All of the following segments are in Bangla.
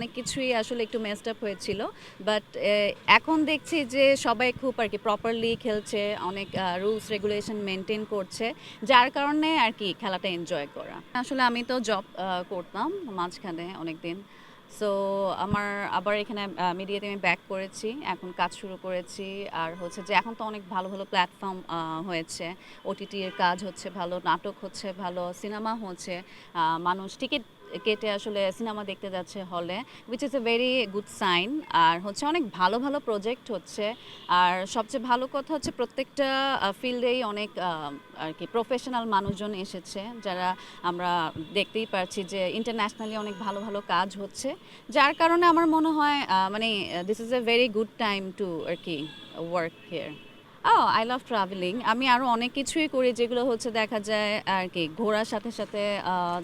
অনেক কিছুই আসলে একটু মেসড আপ হয়েছিল বাট এখন দেখছি যে সবাই খুব আর কি প্রপারলি খেলছে, অনেক রুলস রেগুলেশন মেনটেন করছে, যার কারণে আর কি খেলাটা এনজয় করা। আসলে আমি তো জব করতাম মাঝখানে অনেক দিন সো আমার আবার এখানে মিডিয়াতে আমি ব্যাক করেছি, এখন কাজ শুরু করেছি, আর হচ্ছে যে এখন তো অনেক ভালো ভালো প্ল্যাটফর্ম হয়েছে ওটিটির কাজ হচ্ছে ভালো, নাটক হচ্ছে ভালো সিনেমা হচ্ছে মানুষ টিকিট কেটে আসলে সিনেমা দেখতে যাচ্ছে হলে which is a very good sign আর হচ্ছে অনেক ভালো ভালো প্রজেক্ট হচ্ছে। আর সবচেয়ে ভালো কথা হচ্ছে প্রত্যেকটা ফিল্ডেই অনেক আর কি প্রফেশনাল মানুষজন এসেছে, যারা আমরা দেখতেই পারছি যে ইন্টারন্যাশনালি অনেক ভালো ভালো কাজ হচ্ছে। যার কারণে আমার মনে হয় মানে this is a very good time to আর কি ওয়ার্ক হিয়ার ও আই লাভ ট্রাভেলিং আমি আরও অনেক কিছুই করি যেগুলো হচ্ছে দেখা যায় আর কি, ঘোরার সাথে সাথে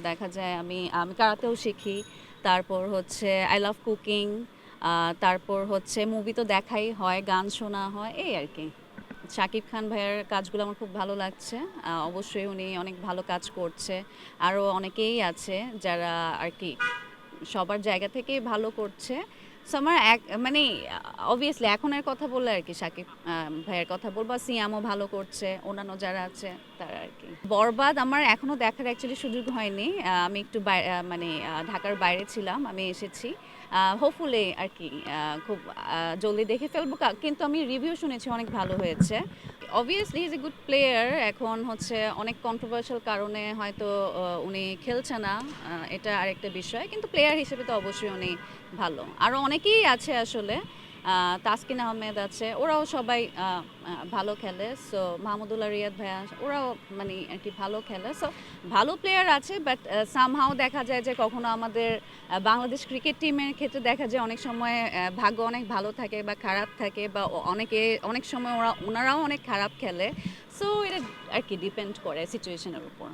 দেখা যায় আমি আমি কারাতেও শিখি। তারপর হচ্ছে আই লাভ কুকিং তারপর হচ্ছে মুভি তো দেখাই হয়, গান শোনা হয়, এই আর কি। শাকিব খান ভাইয়ের কাজগুলো আমার খুব ভালো লাগছে। অবশ্যই উনি অনেক ভালো কাজ করছে। আরও অনেকেই আছে যারা আর কি সবার জায়গা থেকেই ভালো করছে। সো আমার এক মানে অবভিয়াসলি এখন আর কথা বললে আর কি সাকিব ভাইয়ের কথা বলব। সিয়ামও ভালো করছে, অন্যান্য যারা আছে তারা আর কি। বরবাদ আমার এখনও দেখার অ্যাকচুয়ালি সুযোগ হয়নি। আমি একটু মানে ঢাকার বাইরে ছিলাম, আমি এসেছি। হোপফুলি আর কি খুব জলদি দেখে ফেলব। কিন্তু আমি রিভিউ শুনেছি অনেক ভালো হয়েছে। Obviously is a good player এখন হচ্ছে অনেক কন্ট্রোভার্সিয়াল কারণে হয়তো উনি খেলছে না এটা আরেকটা বিষয়। কিন্তু প্লেয়ার হিসেবে তো অবশ্যই উনি ভালো। আরও অনেকেই আছে আসলে। তাসকিন আহমেদ আছে, ওরাও সবাই ভালো খেলে। সো মাহমুদুল্লাহ রিয়াদ ভাইয়া, ওরাও মানে আর কি ভালো খেলে। সো ভালো প্লেয়ার আছে বাট সামহাও দেখা যায় যে কখনো আমাদের বাংলাদেশ ক্রিকেট টিমের ক্ষেত্রে দেখা যায় অনেক সময় ভাগ্য অনেক ভালো থাকে বা খারাপ থাকে বা অনেকে, অনেক সময় ওরা, ওনারাও অনেক খারাপ খেলে। সো এটা আর কি ডিপেন্ড করে সিচুয়েশনের উপর।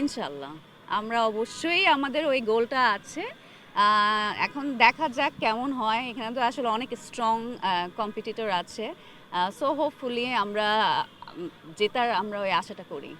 ইনশাল্লাহ আমরা অবশ্যই আমাদের ওই গোলটা আছে। এখন দেখা যাক কেমন হয়। এখানে তো আসলে অনেক স্ট্রং কম্পিটিটর আছে। সো হোপফুলি আমরা জেতার আমরা ওই আশাটা করি।